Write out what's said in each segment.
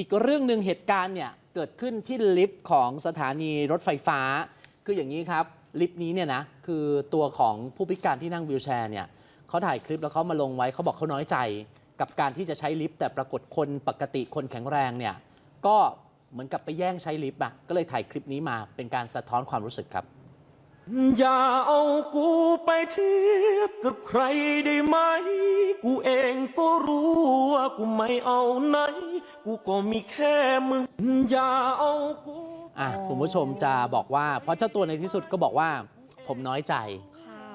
อีกเรื่องหนึ่งเหตุการณ์เนี่ยเกิดขึ้นที่ลิฟต์ของสถานีรถไฟฟ้า คืออย่างนี้ครับลิฟต์นี้เนี่ยนะคือตัวของผู้พิการที่นั่งวีลแชร์เนี่ยเขาถ่ายคลิปแล้วเขามาลงไว้เขาบอกเขาน้อยใจ กับการที่จะใช้ลิฟต์แต่ปรากฏคนปกติคนแข็งแรงเนี่ยก็เหมือนกับไปแย่งใช้ลิฟต์อะก็เลยถ่ายคลิปนี้มาเป็นการสะท้อนความรู้สึกครับ อย่าเอากูไปเทียบกับใครได้ไหม กูเองก็รู้ว่ากูไม่เอาไหน กูก็มีแค่มึงอย่าเอากู อะคุณผู้ชมจะบอกว่า เพราะเจ้าตัวในที่สุดก็บอกว่า ผมน้อยใจ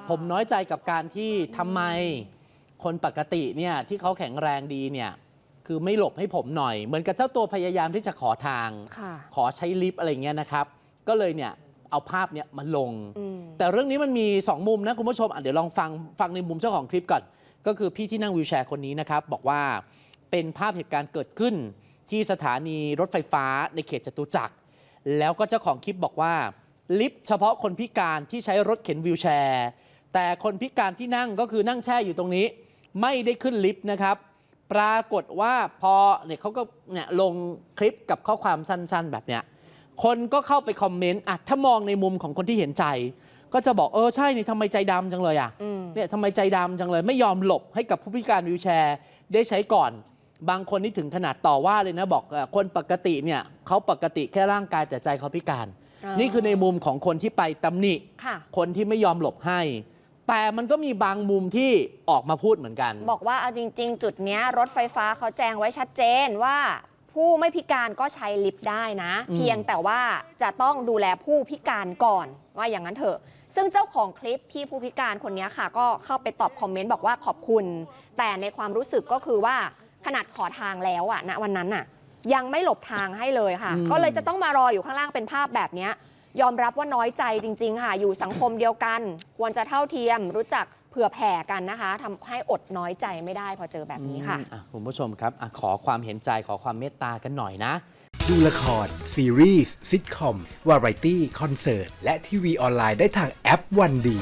ผมน้อยใจกับการที่ทำไมคนปกติเนี่ยที่เขาแข็งแรงดีเนี่ยคือไม่หลบให้ผมหน่อย เหมือนกับเจ้าตัวพยายามที่จะขอทาง ค่ะขอใช้ลิฟต์อะไรเงี้ยนะครับ ก็เลยเนี่ยเอาภาพเนี่ยมาลง อืม แต่เรื่องนี้มันมี 2 มุมนะคุณผู้ชมอะเดี๋ยวลองฟังฟังในมุมเจ้าของคลิปก่อน ก็คือพี่ที่นั่งวีลแชร์คนนี้นะครับ บอกว่าเป็นภาพเหตุการณ์เกิดขึ้น ที่สถานีรถไฟฟ้าในเขตจตุจักร แล้วก็เจ้าของคลิปบอกว่า ลิฟต์เฉพาะคนพิการที่ใช้รถเข็นวีลแชร์ แต่คนพิการที่นั่งก็คือนั่งแช่อยู่ตรงนี้ ไม่ได้ขึ้นลิฟต์นะครับ ปรากฏว่าพอเนี่ยเขาก็เนี่ยลงคลิปกับข้อความสั้น ๆ แบบเนี้ยคนก็เข้าไปคอมเมนต์อะถ้ามองในมุมของคนที่เห็นใจ ก็จะบอกเออใช่นี่ทำไมใจดำจังเลยอะ เนี่ยทำไมใจดำจังเลย ไม่ยอมหลบให้กับผู้พิการวีลแชร์ ได้ใช้ก่อน บางคนนี่ถึงขนาดต่อว่าเลยนะ บอกเอ่อคนปกติเนี่ยเขาปกติแค่ร่างกายแต่ใจเขาพิการอ่านี่นี่คือในมุมของคนที่ไปตำหนิค่ะคนที่ไม่ยอมหลบให้ แต่มันก็มีบางมุมที่ออกมาพูดเหมือนกัน บอกว่าเอาจริง ๆ จุดเนี้ยรถไฟฟ้าเขาแจ้งไว้ชัดเจนว่า ผู้ไม่พิการก็ใช้ลิฟต์ได้นะอืมเพียงแต่ว่าจะต้องดูแลผู้พิการก่อนว่าอย่างนั้นเถอะ ซึ่งเจ้าของคลิปพี่ผู้พิการคนนี้ค่ะ ก็เข้าไปตอบคอมเมนต์บอกว่าขอบคุณ แต่ในความรู้สึกก็คือว่าขนาดขอทางแล้วอะณวันนั้นอะยังไม่หลบทางให้เลยค่ะอืมก็เลยจะต้องมารออยู่ข้างล่างเป็นภาพแบบเนี้ยยอมรับว่าน้อยใจจริง ๆ ค่ะ อยู่สังคมเดียวกัน ควรจะเท่าเทียมรู้จักเผื่อแผ่กันนะคะทำให้อดน้อยใจไม่ได้พอเจอแบบนี้ค่ะอืมอ่คุณผู้ชมครับอะขอความเห็นใจขอความเมตตากันหน่อยนะ ดูละคร ซีรีส์ซิทคอม วาไรตี้ คอนเสิร์ต และทีวีออนไลน์ได้ทางแอปวันดี